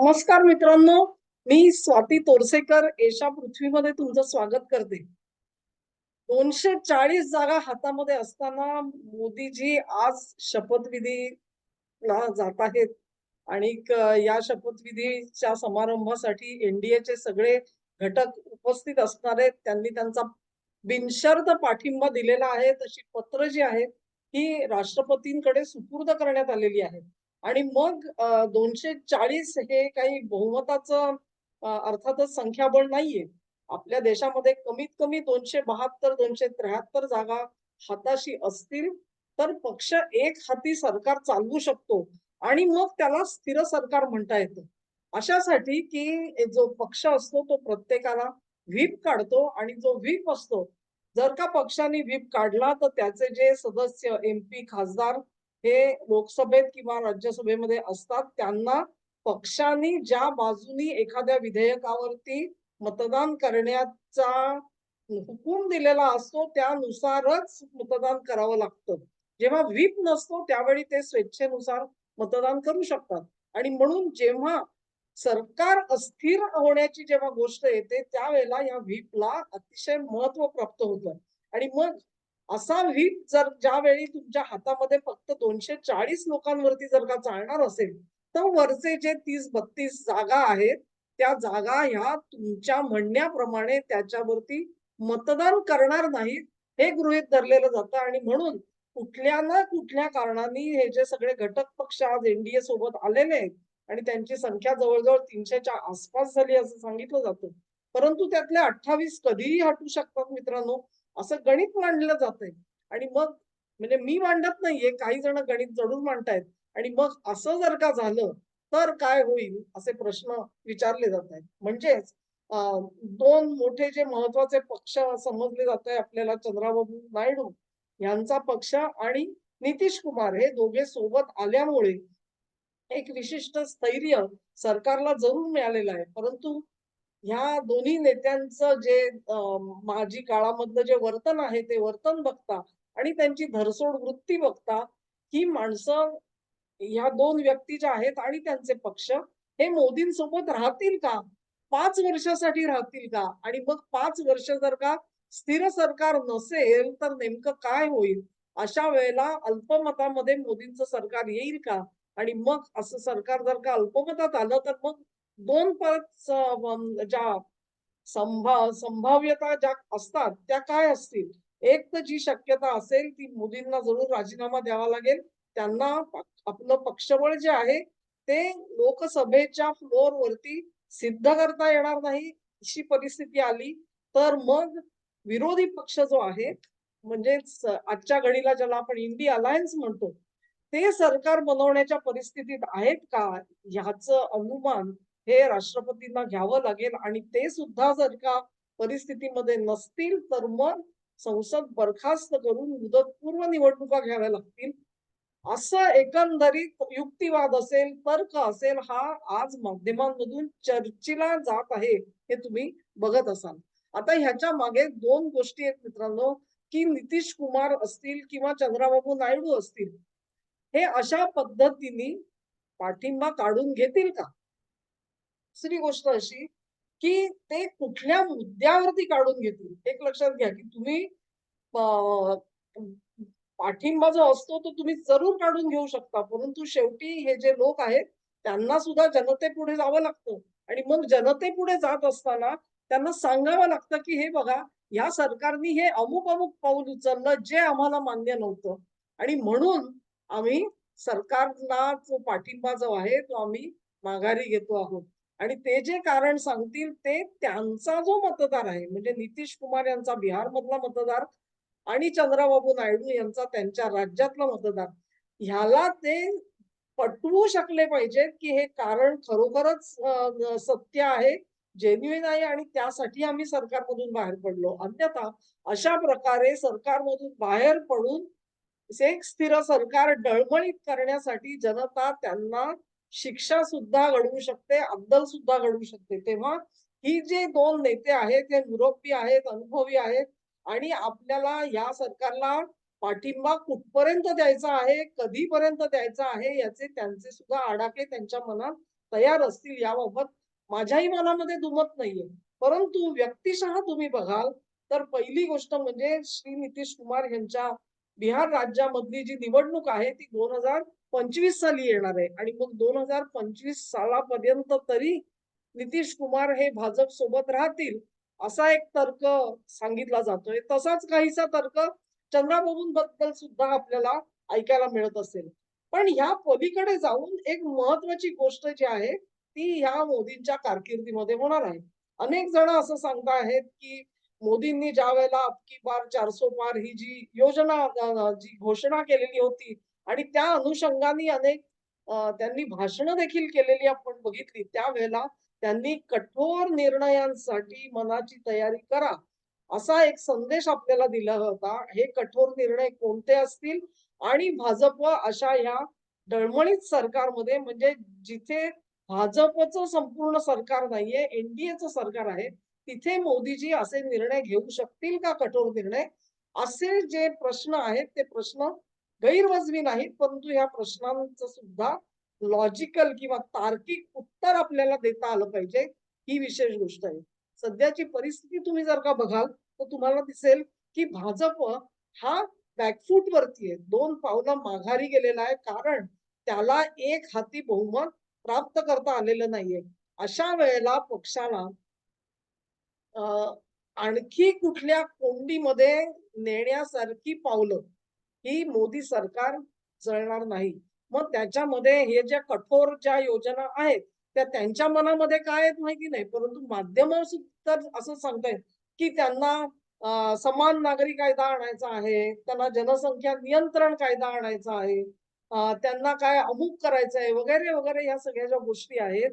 नमस्कार मित्रांनो मी स्वाती तोरसेकर एशा पृथ्वीमध्ये तुमचं स्वागत करते. दोनशे चाळीस जागा हातामध्ये असताना मोदीजी आज शपथविधीला जात आहेत आणि या शपथविधीच्या समारंभासाठी एनडीएचे सगळे घटक उपस्थित असणार आहेत. त्यांनी त्यांचा बिनशर्त पाठिंबा दिलेला आहे. तशी पत्र जी आहेत ही राष्ट्रपतींकडे सुपूर्द करण्यात आलेली आहेत. आणि मग दोनशे चाळीस हे काही बहुमताचं अर्थातच संख्याबळ नाहीये. आपल्या देशामध्ये कमीत कमी दोनशे बहात्तर दोनशे त्र्याहत्तर जागा हाताशी असतील तर पक्ष एक हाती सरकार चालवू शकतो. आणि मग त्याला स्थिर सरकार म्हणता येतं. अशासाठी की जो पक्ष असतो तो प्रत्येकाला व्हीप काढतो आणि जो व्हीप असतो जर का पक्षाने व्हीप काढला तर त्याचे जे सदस्य एमपी खासदार हे लोकसभेत किंवा राज्यसभेमध्ये असतात त्यांना पक्षांनी ज्या बाजूनी एखाद्या विधेयकावरती मतदान करण्याचा हुकूम दिलेला असतो त्यानुसारच मतदान करावं लागतं. जेव्हा व्हीप नसतो त्यावेळी ते स्वेच्छेनुसार मतदान करू शकतात. आणि म्हणून जेव्हा सरकार अस्थिर होण्याची जेव्हा गोष्ट येते त्यावेळेला या व्हीपला अतिशय महत्त्व प्राप्त होतं. आणि मग असा व्हीप जर ज्यावेळी तुमच्या हातामध्ये फक्त दोनशे चाळीस लोकांवरती जर का चालणार असेल तर वरचे जे तीस बत्तीस जागा आहेत त्या जागा ह्या तुमच्या म्हणण्याप्रमाणे त्याच्यावरती मतदान करणार नाहीत हे गृहीत धरलेलं जातं. आणि म्हणून कुठल्या ना कुठल्या कारणांनी हे जे सगळे घटक पक्ष आज एनडीए सोबत आलेले आहेत आणि त्यांची संख्या जवळजवळ तीनशेच्या आसपास झाली असं सांगितलं जातं. परंतु त्यातले अठ्ठावीस कधीही हटू शकतात मित्रांनो. असं गणित मांडलं जातंय. आणि मग म्हणजे मी मांडत नाहीये काही जण गणित जडून मांडतायत. आणि मग असं जर का झालं तर काय होईल असे प्रश्न विचारले जात आहेत म्हणजेच दोन मोठे जे महत्त्वाचे पक्ष समजले जात आहे आपल्याला चंद्राबाबू नायडू यांचा पक्ष आणि नितीश कुमार हे दोघे सोबत आल्यामुळे एक विशिष्ट स्थैर्य सरकारला जरूर मिळालेलं आहे. परंतु ह्या दोन्ही नेत्यांचं जे माजी काळामधलं जे वर्तन आहे ते वर्तन बघता आणि त्यांची धरसोड वृत्ती बघता ही माणसं ह्या दोन व्यक्ती ज्या आहेत आणि त्यांचे पक्ष हे मोदींसोबत राहतील का? पाच वर्षासाठी राहतील का? आणि मग पाच वर्ष जर का स्थिर सरकार नसेल तर नेमकं काय होईल? अशा वेळेला अल्पमतामध्ये मोदींचं सरकार येईल का? आणि मग असं सरकार जर का अल्पमतात आलं तर मग दोन परत ज्या संभा संभाव्यता ज्या असतात त्या काय असतील? एक तर जी शक्यता असेल ती मोदींना जरूर राजीनामा द्यावा लागेल. त्यांना आपलं पक्षबळ जे आहे ते लोकसभेच्या फ्लोअर वरती सिद्ध करता येणार नाही अशी परिस्थिती आली. तर मग विरोधी पक्ष जो आहे म्हणजेच आजच्या घडीला ज्याला आपण इंडिया अलायन्स म्हणतो ते सरकार बनवण्याच्या परिस्थितीत आहेत का? ह्याचं अनुमान हे राष्ट्रपतींना घ्यावं लागेल आणि ते सुद्धा जर का परिस्थितीमध्ये नसतील तर मग संसद बरखास्त करून मुदतपूर्व निवडणुका घ्याव्या लागतील. असं एकंदरीत युक्तिवाद असेल तर्क असेल हा आज माध्यमांमधून चर्चेला जात आहे हे तुम्ही बघत असाल. आता ह्याच्या मागे दोन गोष्टी आहेत मित्रांनो की नितीश कुमार असतील किंवा चंद्राबाबू नायडू असतील हे अशा पद्धतीने पाठिंबा काढून घेतील का? दुसरी गोष्ट अशी की ते कुठल्या मुद्द्यावरती काढून घेतील एक लक्षात घ्या की तुम्ही पाठिंबा जो असतो तो तुम्ही जरूर काढून घेऊ शकता. परंतु शेवटी हे जे लोक आहेत त्यांना सुद्धा जनतेपुढे जावं लागतं. आणि मग जनतेपुढे जात असताना त्यांना सांगावं लागतं की हे बघा या सरकारने हे अमुक अमुक पाऊल उचललं जे आम्हाला मान्य नव्हतं. आणि म्हणून आम्ही सरकारला जो पाठिंबा जो आहे तो आम्ही माघारी घेतो आहोत. आणि ते जे कारण सांगतील ते त्यांचा जो मतदार आहे म्हणजे नितीश कुमार यांचा बिहार मधला मतदार आणि चंद्राबाबू नायडू यांचा त्यांच्या राज्यातला मतदार ह्याला ते पटवू शकले पाहिजेत की हे कारण खरोखरच सत्य आहे जेन्युइन आहे आणि त्यासाठी आम्ही सरकारमधून बाहेर पडलो. अन्यथा अशा प्रकारे सरकारमधून बाहेर पडून एक स्थिर सरकार डळमळीत करण्यासाठी जनता त्यांना शिक्षा सुद्धा घडवू शकते अद्दल सुद्धा घडवू शकते. तेव्हा ही जे दोन नेते आहेत हे मुरब्बी आहेत अनुभवी आहेत आणि आपल्याला या सरकारला पाठिंबा कुठपर्यंत द्यायचा आहे कधीपर्यंत द्यायचा आहे याचे त्यांचे सुद्धा आडाके त्यांच्या मनात तयार असतील याबाबत माझ्याही मनामध्ये दुमत नाहीये. परंतु व्यक्तिशः तुम्ही बघाल तर पहिली गोष्ट म्हणजे श्री नितीश कुमार यांच्या बिहार राज्यामधली जी निवडणूक आहे ती दोन हजार पंचवीस साली येणार आहे. आणि मग दोन हजार पंचवीस सालापर्यंत तरी नितीश कुमार हे भाजप सोबत राहतील असा एक तर्क सांगितला जातोय. तसाच काहीसा तर्क चंद्राबाबूंबद्दल सुद्धा आपल्याला ऐकायला मिळत असेल. पण ह्या पलीकडे जाऊन एक महत्वाची गोष्ट जी आहे ती ह्या मोदींच्या कारकिर्दीमध्ये होणार आहे. अनेक जण असं सांगता आहेत की मोदींनी ज्या वेळेला अबकी बार चारसो पार ही जी योजना जी घोषणा केलेली होती आणि त्या अनुषंगाने अनेक त्यांनी भाषणं देखील केलेली आपण बघितली. त्यावेळेला त्यांनी कठोर निर्णयांसाठी मनाची तयारी करा असा एक संदेश आपल्याला दिला होता. हे कठोर निर्णय कोणते असतील? आणि भाजप अशा ह्या डळमळीत सरकारमध्ये म्हणजे जिथे भाजपचं संपूर्ण सरकार नाहीये एनडीएचं सरकार आहे तिथे मोदीजी असे निर्णय घेऊ शकतील का? कठोर निर्णय? असे जे प्रश्न आहेत ते प्रश्न गैरवाजवी नाहीत परंतु ह्या प्रश्नांचं सुद्धा लॉजिकल किंवा तार्किक उत्तर आपल्याला देता आलं पाहिजे ही विशेष गोष्ट आहे. सध्याची परिस्थिती तुम्ही जर का बघाल तर तुम्हाला दिसेल की भाजप हा बॅकफूट वरती आहे. दोन पावलं माघारी गेलेला आहे कारण त्याला एक हाती बहुमत प्राप्त करता आलेलं नाहीये. अशा वेळेला पक्षाला आणखी कुठल्या कोंडीमध्ये नेण्यासारखी पावलं ही मोदी सरकार जळणार नाही? मग त्याच्यामध्ये हे ज्या कठोर ज्या योजना आहेत त्या त्यांच्या मनामध्ये काय आहेत माहिती नाही परंतु माध्यम सुद्धा असं सांगतायत की त्यांना समान नागरी कायदा आणायचा आहे त्यांना जनसंख्या नियंत्रण कायदा आणायचा आहे त्यांना काय अमुक करायचं आहे वगैरे वगैरे ह्या सगळ्या ज्या गोष्टी आहेत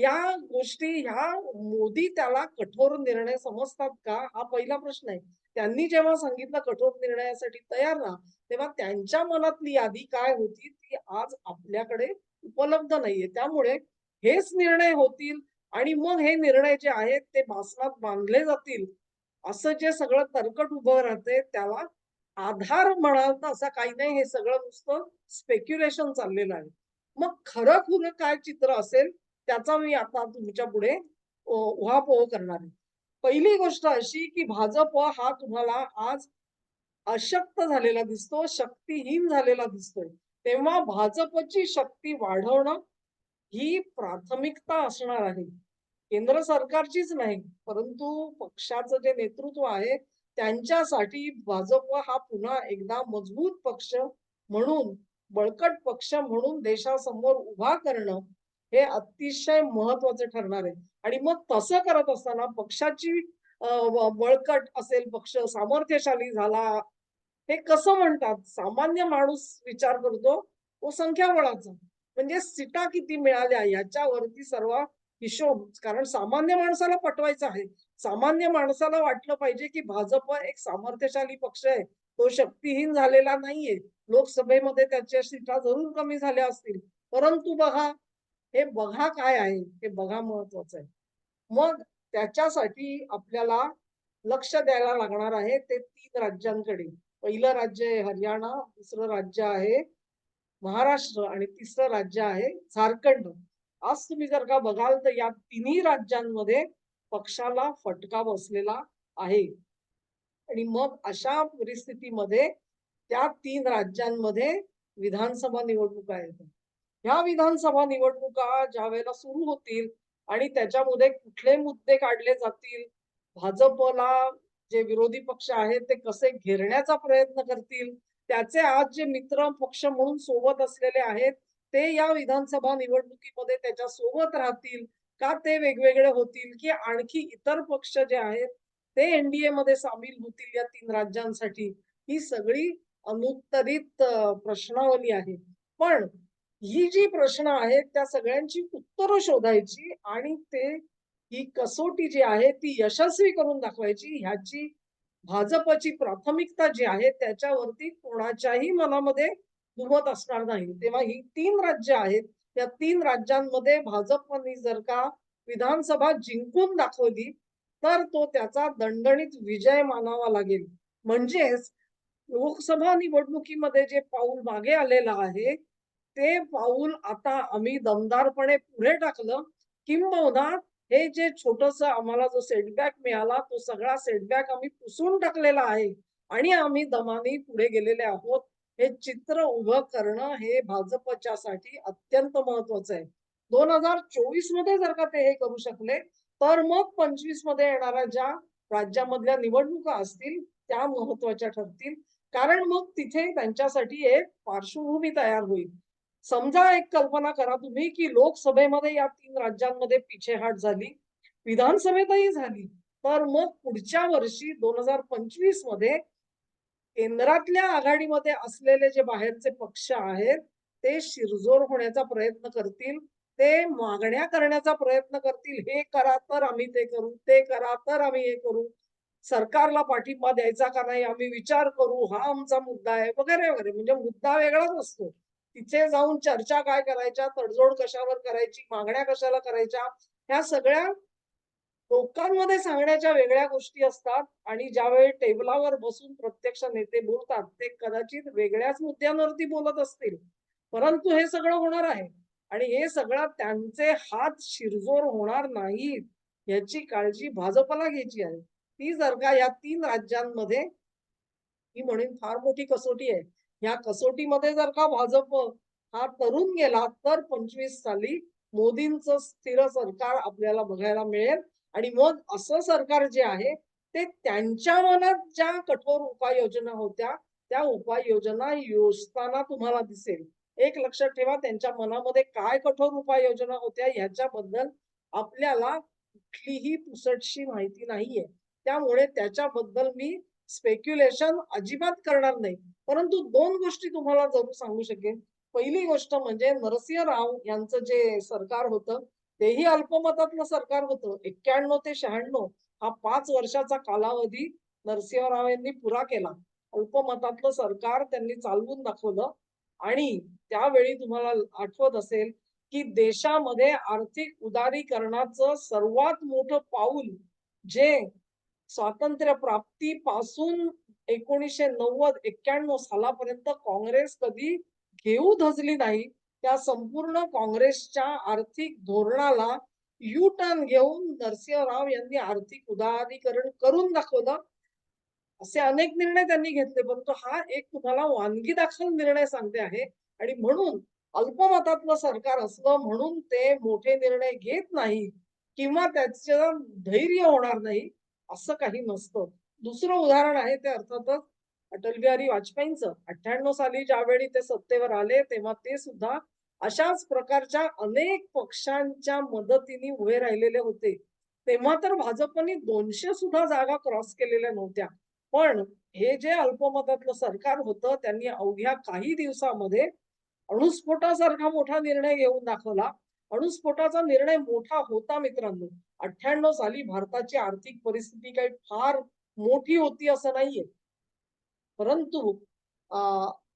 या गोष्टी ह्या मोदी त्याला कठोर निर्णय समजतात का? हा पहिला प्रश्न आहे. त्यांनी जेव्हा सांगितलं कठोर निर्णयासाठी तयार राहा तेव्हा त्यांच्या मनातली यादी काय होती ती आज आपल्याकडे उपलब्ध नाहीये. त्यामुळे हेच निर्णय होतील आणि मग हे निर्णय जे आहेत ते भाषणात बांधले जातील. असं जे सगळं तरकट उभं राहते त्याला आधार म्हणाल तर असं काही नाही. हे सगळं नुसतं स्पेक्युलेशन चाललेलं आहे. मग खरं खुरं काय चित्र असेल? त्याचा मी आता तुमच्यापुढे उहापोह करणार आहे. पहिली गोष्ट अशी की भाजप हा तुम्हाला आज अशक्त झालेला दिसतो शक्तीहीन झालेला दिसतोय. तेव्हा भाजपची शक्ती वाढवणं ही प्राथमिकता असणार आहे. केंद्र सरकारचीच नाही परंतु पक्षाचं जे नेतृत्व आहे त्यांच्यासाठी भाजप हा पुन्हा एकदा मजबूत पक्ष म्हणून बळकट पक्ष म्हणून देशासमोर उभा करणं हे अतिशय महत्वाचं ठरणार आहे. आणि मग तसं करत असताना पक्षाची बळकट असेल पक्ष सामर्थ्यशाली झाला हे कसं म्हणतात? सामान्य माणूस विचार करतो तो संख्याबळाचा. म्हणजे सीटा किती मिळाल्या याच्यावरती सर्व हिशोब. कारण सामान्य माणसाला पटवायचं आहे. सामान्य माणसाला वाटलं पाहिजे की भाजप एक सामर्थ्यशाली पक्ष आहे. तो शक्तीहीन झालेला नाहीये. लोकसभेमध्ये त्याच्या सीटा जरूर कमी झाल्या असतील. परंतु बघा हे बघा काय आहे हे बघा महत्वाचं आहे. मग त्याच्यासाठी आपल्याला लक्ष द्यायला लागणार आहे ते तीन राज्यांकडे. पहिलं राज्य आहे हरियाणा दुसरं राज्य आहे महाराष्ट्र आणि तिसरं राज्य आहे झारखंड. आज तुम्ही जर का बघाल तर या तिन्ही राज्यांमध्ये पक्षाला फटका बसलेला आहे. आणि मग अशा परिस्थितीमध्ये त्या तीन राज्यांमध्ये विधानसभा निवडणुका आहेत. ह्या विधानसभा निवडणुका ज्या वेळेला सुरू होतील आणि त्याच्यामध्ये कुठले मुद्दे काढले जातील भाजपला जे विरोधी पक्ष आहेत ते कसे घेरण्याचा प्रयत्न करतील त्याचे आज जे मित्र पक्ष म्हणून सोबत असलेले आहेत ते या विधानसभा निवडणुकीमध्ये त्याच्या सोबत राहतील का ते वेगवेगळे होतील की आणखी इतर पक्ष जे आहेत ते एनडीए मध्ये सामील होतील या तीन राज्यांसाठी ही सगळी अनुत्तरित प्रश्नावली आहे. पण ही जी प्रश्न आहेत त्या सगळ्यांची उत्तरं शोधायची आणि ते ही कसोटी जी आहे ती यशस्वी करून दाखवायची. ह्याची भाजपची प्राथमिकता जी आहे त्याच्यावरती कोणाच्याही मनामध्ये दुमत असणार नाही. तेव्हा ही तीन राज्य आहेत. त्या तीन राज्यांमध्ये भाजपने जर का विधानसभा जिंकून दाखवली तर तो त्याचा दणदणीत विजय मानावा लागेल. म्हणजेच लोकसभा निवडणुकीमध्ये जे पाऊल मागे आलेलं आहे ते पाऊल आता आम्ही दमदारपणे पुढे टाकलं. किंबहुना हे जे छोटस आम्हाला जो सेटबॅक मिळाला तो सगळा सेटबॅक आम्ही पुसून टाकलेला आहे. आणि आम्ही दमाने पुढे गेलेले आहोत. हे चित्र उभं करणं हे भाजपच्यासाठी अत्यंत महत्वाचं आहे. दोन हजार चोवीसमध्ये जर का ते हे करू शकले तर मग पंचवीसमध्ये येणाऱ्या ज्या राज्यामधल्या निवडणुका असतील त्या महत्त्वाच्या ठरतील. कारण मग तिथे त्यांच्यासाठी एक पार्श्वभूमी तयार होईल. समजा एक कल्पना करा तुम्ही की लोकसभेमध्ये या तीन राज्यांमध्ये पिछेहाट झाली विधानसभेतही झाली तर मग पुढच्या वर्षी दोन हजार पंचवीसमध्ये केंद्रातल्या आघाडीमध्ये असलेले जे बाहेरचे पक्ष आहेत ते शिरजोर होण्याचा प्रयत्न करतील ते मागण्या करण्याचा प्रयत्न करतील हे करा तर आम्ही ते करू ते करा तर आम्ही हे करू सरकारला पाठिंबा द्यायचा का नाही आम्ही विचार करू हा आमचा मुद्दा आहे वगैरे वगैरे म्हणजे मुद्दा वेगळाच असतो. तिथे जाऊन चर्चा काय करायच्या तडजोड कशावर करायची मागण्या कशाला करायच्या ह्या सगळ्या लोकांमध्ये सांगण्याच्या वेगळ्या गोष्टी असतात आणि ज्यावेळी टेबलावर बसून प्रत्यक्ष नेते बोलतात ते कदाचित वेगळ्याच मुद्द्यांवरती बोलत असतील. परंतु हे सगळं होणार आहे आणि हे सगळं त्यांचे हात शिरजोर होणार नाहीत याची काळजी भाजपला घ्यायची आहे. ती जर का या तीन राज्यांमध्ये ही म्हणून फार मोठी कसोटी आहे ह्या कसोटीमध्ये जर का भाजप हा तरुण गेला तर पंचवीस साली मोदींचं स्थिर सरकार आपल्याला बघायला मिळेल. आणि मग असं सरकार जे आहे ते त्यांच्या मनात ज्या कठोर उपाययोजना होत्या त्या उपाययोजना योजताना तुम्हाला दिसेल. एक लक्षात ठेवा त्यांच्या मनामध्ये काय कठोर उपाययोजना होत्या ह्याच्याबद्दल आपल्याला कुठलीही पुसटशी माहिती नाहीये. त्यामुळे त्याच्याबद्दल मी स्पेक्युलेशन अजिबात करणार नाही. परंतु दोन गोष्टी तुम्हाला जरूर सांगू शकेन. पहिली गोष्ट म्हणजे नरसिंह राव यांचं जे सरकार होतं तेही अल्पमतातलं सरकार होतं. एक्क्याण्णव ते शहाण्णव हा पाच वर्षाचा कालावधी नरसिंहराव यांनी पुरा केला. अल्पमतातलं सरकार त्यांनी चालवून दाखवलं. आणि त्यावेळी तुम्हाला आठवत असेल की देशामध्ये आर्थिक उदारीकरणाचं सर्वात मोठं पाऊल जे स्वातंत्र्य प्राप्तीपासून एकोणीसशे नव्वद एक्क्याण्णव सालापर्यंत काँग्रेस कधी घेऊ धजली नाही त्या संपूर्ण काँग्रेसच्या आर्थिक धोरणाला यू टर्न घेऊन नरसिंहराव यांनी आर्थिक उदारीकरण करून दाखवलं. असे अनेक निर्णय त्यांनी घेतले परंतु हा एक तुम्हाला वानगी दाखल निर्णय सांगते आहे. आणि म्हणून अल्पमतातलं सरकार असलं म्हणून ते मोठे निर्णय घेत नाही किंवा त्याचं धैर्य होणार नाही. असं काही नसतं. दुसरं उदाहरण आहे ते अर्थातच अटल बिहारी वाजपेयींचं. अठ्ठ्याण्णव साली ज्यावेळी ते सत्तेवर आले तेव्हा ते सुद्धा अशाच प्रकारच्या अनेक पक्षांच्या मदतीने उभे राहिलेले होते. तेव्हा तर भाजपने दोनशे सुद्धा जागा क्रॉस केलेल्या नव्हत्या. पण हे जे अल्पमतातलं सरकार होतं त्यांनी अवघ्या काही दिवसामध्ये अणुस्फोटासारखा मोठा निर्णय घेऊन दाखवला. अणुस्फोटाचा निर्णय मोठा होता मित्रांनो. अठ्ठ्याण्णव साली भारताची आर्थिक परिस्थिती काही फार मोठी होती असं नाहीये. परंतु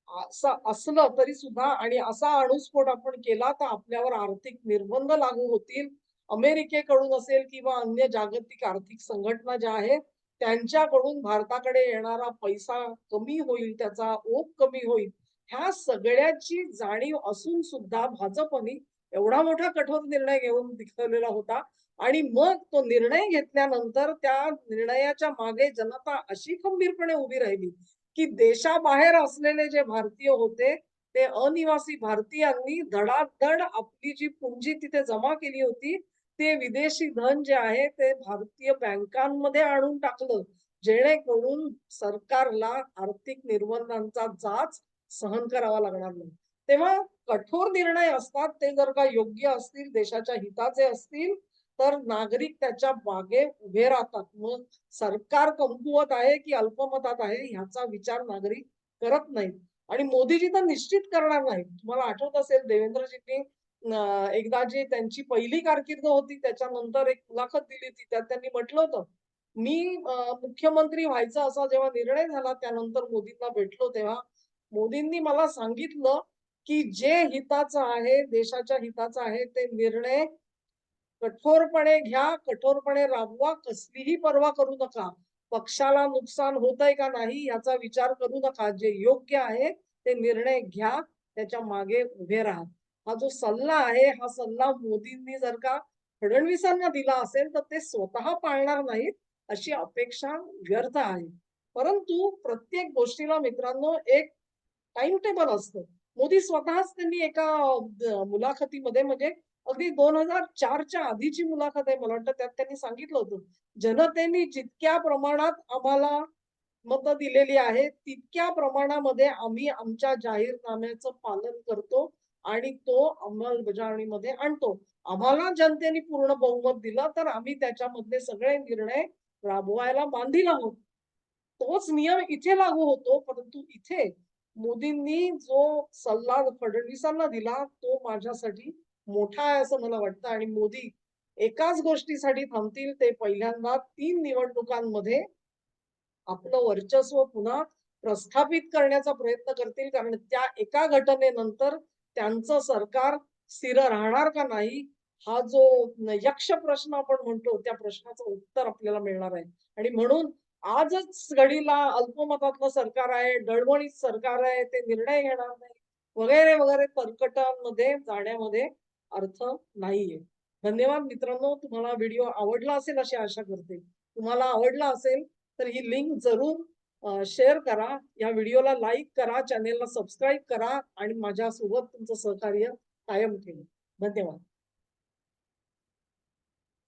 असं असलं तरी सुद्धा आणि असा अणुस्फोट आपण केला तर आपल्यावर आर्थिक निर्बंध लागू होतील. अमेरिकेकडून असेल किंवा अन्य जागतिक आर्थिक संघटना ज्या आहेत त्यांच्याकडून भारताकडे येणारा पैसा कमी होईल त्याचा ओघ कमी होईल. ह्या सगळ्याची जाणीव असून सुद्धा भाजपने एवढा मोठा कठोर निर्णय घेऊन दिखवलेला होता. आणि मग तो निर्णय घेतल्यानंतर त्या निर्णयाच्या मागे जनता अशी खंबीरपणे उभी राहिली की देशाबाहेर असलेले जे भारतीय होते ते अनिवासी भारतीयांनी धडाधड आपली जी पुंजी तिथे जमा केली होती ते विदेशी धन जे आहे ते भारतीय बँकांमध्ये आणून टाकलं जेणेकरून सरकारला आर्थिक निर्बंधांचा जाच सहन करावा लागणार नाही. तेव्हा कठोर निर्णय असतात ते जर का योग्य असतील देशाच्या हिताचे असतील तर नागरिक त्याच्यामागे उभे राहतात. मग सरकार कमकुवत आहे की अल्पमतात आहे ह्याचा विचार नागरिक करत नाहीत. आणि मोदीजी तर निश्चित करणार नाहीत. तुम्हाला आठवत असेल देवेंद्रजींनी एकदा जी त्यांची पहिली कारकीर्द होती त्याच्यानंतर एक मुलाखत दिली होती त्यात त्यांनी म्हटलं होतं मी मुख्यमंत्री व्हायचा असा जेव्हा निर्णय झाला त्यानंतर मोदींना भेटलो तेव्हा मोदींनी मला सांगितलं की जे हिताचं आहे देशाच्या हिताचं आहे ते निर्णय कठोरपणे घ्या कठोरपणे राबवा कसलीही पर्वा करू नका. पक्षाला नुकसान होत आहे का नाही याचा विचार करू नका. जे योग्य आहे ते निर्णय घ्या त्याच्यामागे उभे राहा. हा जो सल्ला आहे हा सल्ला मोदींनी जर का फडणवीसांना दिला असेल तर ते स्वतः पाळणार नाहीत अशी अपेक्षा व्यर्थ आहे. परंतु प्रत्येक गोष्टीला मित्रांनो एक टाइम टेबल असतं. मोदी स्वतःच त्यांनी एका मुलाखतीमध्ये म्हणजे अगदी दोन हजार चारच्या आधीची मुलाखत आहे मला वाटतं त्यात त्यांनी सांगितलं होतं. जनतेने जितक्या प्रमाणात आम्हाला मतं दिलेली आहेत तितक्या प्रमाणामध्ये आम्ही आमच्या जाहीरनाम्याचं पालन करतो आणि तो अंमलबजावणीमध्ये आणतो. आम्हाला जनतेने पूर्ण बहुमत दिलं तर आम्ही त्याच्यामधले सगळे निर्णय राबवायला बांधील आहोत. तोच नियम इथे लागू होतो परंतु इथे मोदींनी जो सल्ला फडणवीसांना दिला तो माझ्यासाठी मोठा आहे असं मला वाटतं. आणि मोदी एकाच गोष्टीसाठी थांबतील ते पहिल्यांदा तीन निवडणुकांमध्ये आपलं वर्चस्व पुन्हा प्रस्थापित करण्याचा प्रयत्न करतील. कारण त्या एका घटनेनंतर त्यांचं सरकार स्थिर राहणार का नाही हा जो यक्ष प्रश्न आपण म्हणतो त्या प्रश्नाचं उत्तर आपल्याला मिळणार आहे. आणि म्हणून आजच घडीला अल्पमतातलं सरकार आहे डळमळीत सरकार आहे ते निर्णय घेणार नाही. वगैरे वगैरे तर्कटांमध्ये जाण्यामध्ये अर्थ नाहीये. धन्यवाद मित्रांनो तुम्हाला व्हिडिओ आवडला असेल अशी आशा करते. तुम्हाला आवडला असेल तर ही लिंक जरूर शेअर करा. या व्हिडिओला लाईक करा चॅनेलला सबस्क्राईब करा आणि माझ्यासोबत तुमचं सहकार्य कायम ठेवा. धन्यवाद.